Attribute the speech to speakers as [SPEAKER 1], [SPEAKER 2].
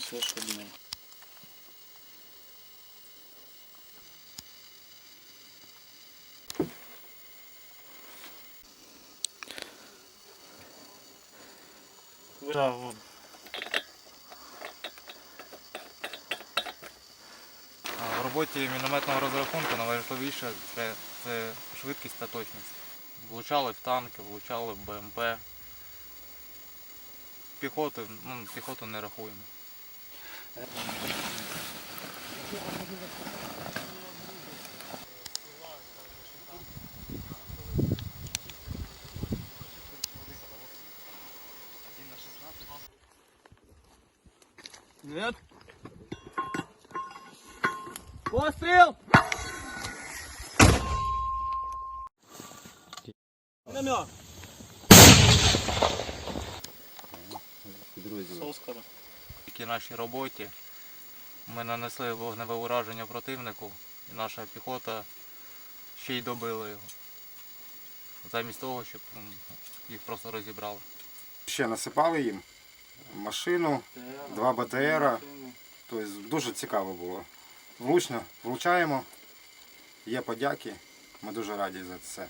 [SPEAKER 1] все шкодне. Да, вон.
[SPEAKER 2] В роботі мінометного розрахунку найважливіше це, це швидкість та точність. Влучали в танки, влучали в БМП. Піхоту, ну, піхоту не рахуємо.
[SPEAKER 1] Нет. Пострел! Намек! Соус скоро.
[SPEAKER 2] Тільки нашій роботі ми нанесли вогневе ураження противнику, і наша піхота ще й добила його. Замість того, щоб їх просто розібрали.
[SPEAKER 3] Ще насипали їм машину, два БТРа. Тобто дуже цікаво було. Влучно влучаємо, є подяки. Ми дуже раді за це.